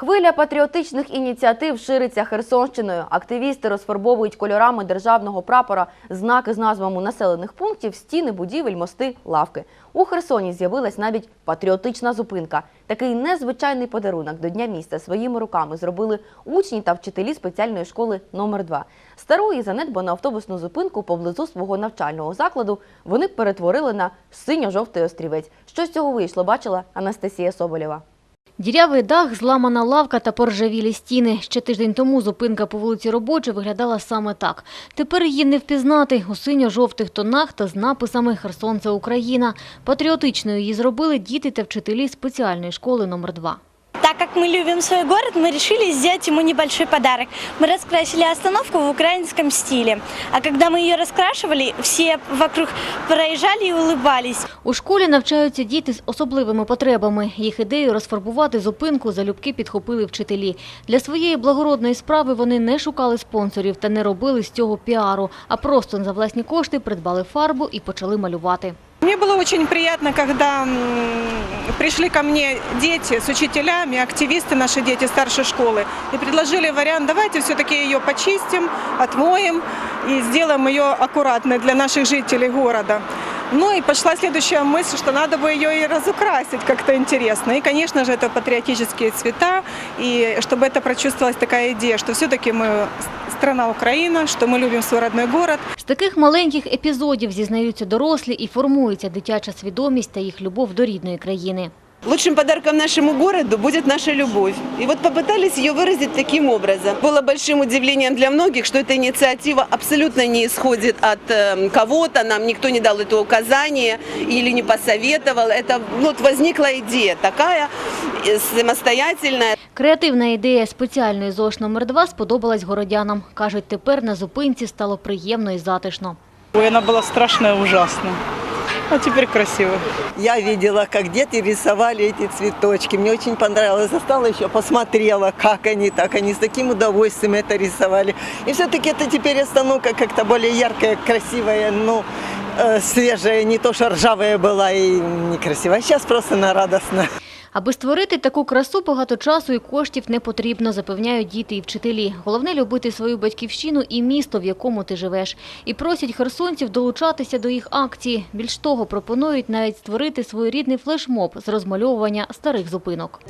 Хвиля патріотичних ініціатив шириться Херсонщиною. Активісти розфарбовують кольорами державного прапора знаки з назвами населених пунктів, стіни, будівель, мости, лавки. У Херсоні з'явилась навіть патріотична зупинка. Такий незвичайний подарунок до Дня міста своїми руками зробили учні та вчителі спеціальної школи номер 2 Стару і занедбану автобусну зупинку поблизу свого навчального закладу вони перетворили на синьо-жовтий острівець. Що з цього вийшло, бачила Анастасія Соболєва. Дірявий дах, зламана лавка та поржавілі стіни. Ще тиждень тому зупинка по вулиці Робоча виглядала саме так. Тепер її не впізнати у синьо-жовтих тонах та з написами «Херсон – це Україна». Патріотичною її зробили діти та вчителі спеціальної школи номер 2 Так как мы любим свой город, мы решили сделать ему небольшой подарок. Мы раскрасили остановку в украинском стиле. А когда мы ее раскрашивали, все вокруг проезжали и улыбались. У школі навчаються діти з особливими потребами. Їх ідею розфарбувати зупинку залюбки підхопили вчителі. Для своєї благородної справи вони не шукали спонсорів та не робили з цього піару, а просто за власні кошти придбали фарбу і почали малювати. Мне было очень приятно, когда м, пришли ко мне дети с учителями, активисты, наши дети старшей школы, и предложили вариант, давайте все-таки ее почистим, отмоем и сделаем ее аккуратной для наших жителей города. Ну и пошла следующая мысль, что надо бы ее и разукрасить как-то интересно. И, конечно же, это патриотические цвета, и чтобы это прочувствовалась такая идея, что все-таки мы страна Украина, что мы любим свой родной город, З таких маленьких епізодів зізнаються дорослі і формується дитяча свідомість та їх любов до рідної країни. Лучшим подарком нашему городу будет наша любовь. И вот попытались ее выразить таким образом. Было большим удивлением для многих, что эта инициатива абсолютно не исходит от э, кого-то, нам никто не дал это указание или не посоветовал. Это ну, вот возникла идея такая э, самостоятельная. Креативна ідея спеціальної ЗОШ номер 2 сподобалась городянам. Кажуть, тепер на зупинці стало приємно і затишно. Ой, она была страшная, ужасная. А теперь красиво. Я видела, как дети рисовали эти цветочки. Мне очень понравилось. Застала еще, посмотрела, как они так. Они с таким удовольствием это рисовали. И все-таки это теперь остановка как-то более яркая, красивая, ну, э, свежая. Не то, что ржавая была и некрасивая. Сейчас просто она радостная. Аби створити таку красу, багато часу і коштів не потрібно, запевняють діти і вчителі. Головне – любити свою батьківщину і місто, в якому ти живеш. І просять херсонців долучатися до їх акції. Більш того, пропонують навіть створити своєрідний флешмоб з розмальовування старих зупинок.